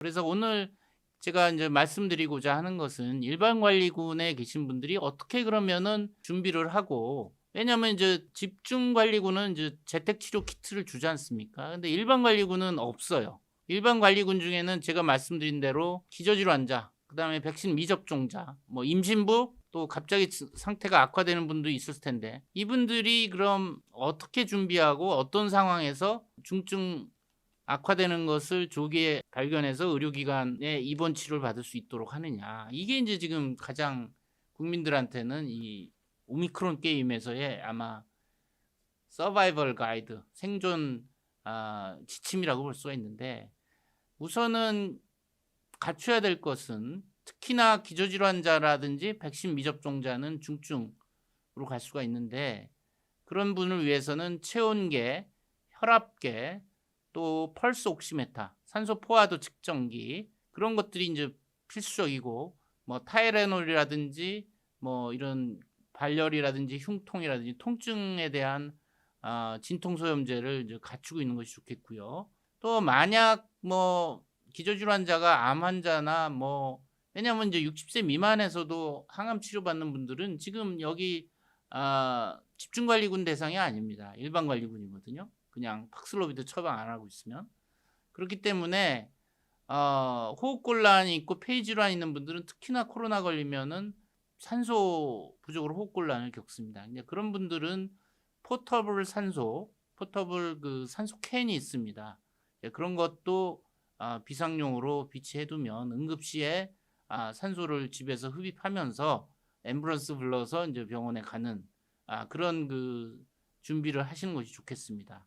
그래서 오늘 제가 이제 말씀드리고자 하는 것은 일반 관리군에 계신 분들이 어떻게 그러면은 준비를 하고 왜냐하면 이제 집중 관리군은 이제 재택 치료 키트를 주지 않습니까? 근데 일반 관리군은 없어요. 일반 관리군 중에는 제가 말씀드린 대로 기저질 환자, 그다음에 백신 미접종자, 뭐 임신부 또 갑자기 상태가 악화되는 분도 있을 텐데 이분들이 그럼 어떻게 준비하고 어떤 상황에서 중증 악화되는 것을 조기에 발견해서 의료기관에 입원 치료를 받을 수 있도록 하느냐. 이게 이제 지금 가장 국민들한테는 이 오미크론 게임에서의 아마 서바이벌 가이드 생존 아, 지침이라고 볼 수가 있는데 우선은 갖춰야 될 것은 특히나 기저질환자라든지 백신 미접종자는 중증으로 갈 수가 있는데 그런 분을 위해서는 체온계, 혈압계, 또 펄스 옥시메타, 산소 포화도 측정기 그런 것들이 이제 필수적이고 뭐 타이레놀이라든지 뭐 이런 발열이라든지 흉통이라든지 통증에 대한 아, 진통소염제를 이제 갖추고 있는 것이 좋겠고요. 또 만약 뭐 기저질환자가 암 환자나 뭐 왜냐하면 이제 60세 미만에서도 항암 치료 받는 분들은 지금 여기 아, 집중관리군 대상이 아닙니다. 일반 관리군이거든요. 그냥 팍슬로비드 처방 안 하고 있으면 그렇기 때문에 어, 호흡곤란이 있고 폐질환 있는 분들은 특히나 코로나 걸리면은 산소 부족으로 호흡곤란을 겪습니다. 이제 그런 분들은 포터블 산소, 포터블 그 산소 캔이 있습니다. 예, 그런 것도 아, 비상용으로 비치해두면 응급시에 아, 산소를 집에서 흡입하면서 앰뷸런스 불러서 이제 병원에 가는 아, 그런 그 준비를 하시는 것이 좋겠습니다.